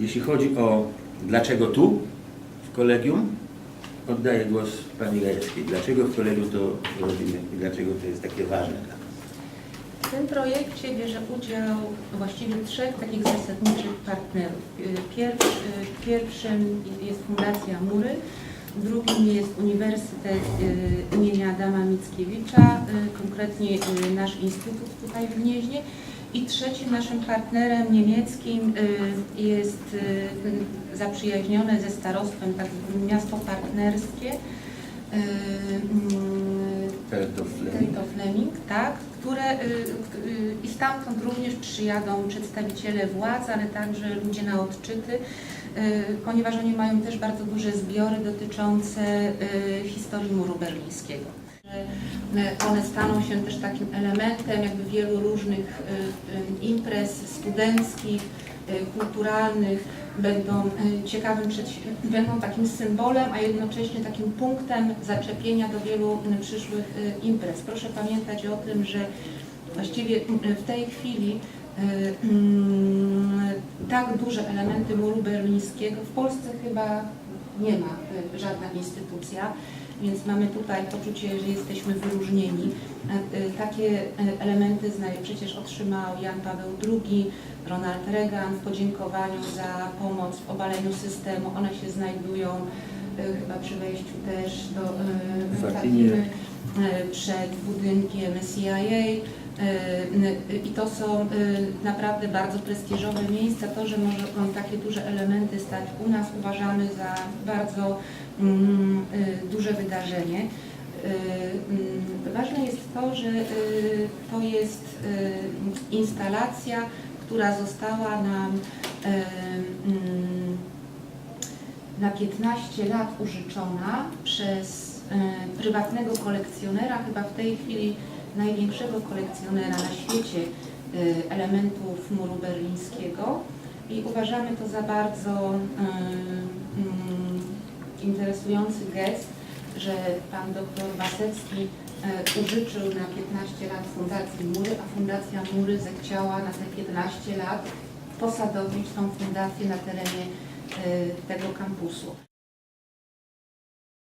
Jeśli chodzi o dlaczego tu w kolegium, oddaję głos Pani Gajewskiej. Dlaczego w kolegium to robimy i dlaczego to jest takie ważne dla nas? W tym projekcie bierze udział właściwie trzech takich zasadniczych partnerów. Pierwszy, pierwszym jest Fundacja Mury, drugim jest Uniwersytet y, imienia Adama Mickiewicza, y, konkretnie y, nasz instytut tutaj w Gnieźnie. I trzecim naszym partnerem niemieckim y, jest y, zaprzyjaźnione ze starostwem, tak miasto partnerskie. y, mm, Fleming. Tak, które i stamtąd również przyjadą przedstawiciele władz, ale także ludzie na odczyty, ponieważ oni mają też bardzo duże zbiory dotyczące y, historii muru berlińskiego. Y, One staną się też takim elementem jakby wielu różnych y, y, imprez studenckich, y, kulturalnych, będą y, ciekawym, będą takim symbolem, a jednocześnie takim punktem zaczepienia do wielu y, przyszłych y, imprez. Proszę pamiętać o tym, że właściwie y, w tej chwili y, tak duże elementy muru berlińskiego w Polsce chyba nie ma y, żadna instytucja, więc mamy tutaj poczucie, że jesteśmy wyróżnieni. E, Takie elementy przecież otrzymał Jan Paweł II, Ronald Reagan w podziękowaniu za pomoc w obaleniu systemu. One się znajdują chyba przy wejściu też do y, W Fatimie. Fatimy, y, przed budynkiem CIA. Y, y, I to są y, naprawdę bardzo prestiżowe miejsca. To, że mogą takie duże elementy stać u nas, uważamy za bardzo mm, duże wydarzenie. Mm, Ważne jest to, że to jest instalacja, która została nam mm, na 15 lat użyczona przez prywatnego kolekcjonera, chyba w tej chwili największego kolekcjonera na świecie y, elementów muru berlińskiego i uważamy to za bardzo y, mm, interesujący gest, że pan doktor Wasecki y, użyczył na 15 lat Fundacji Mury, a Fundacja Mury zechciała na te 15 lat posadowić tą fundację na terenie tego kampusu.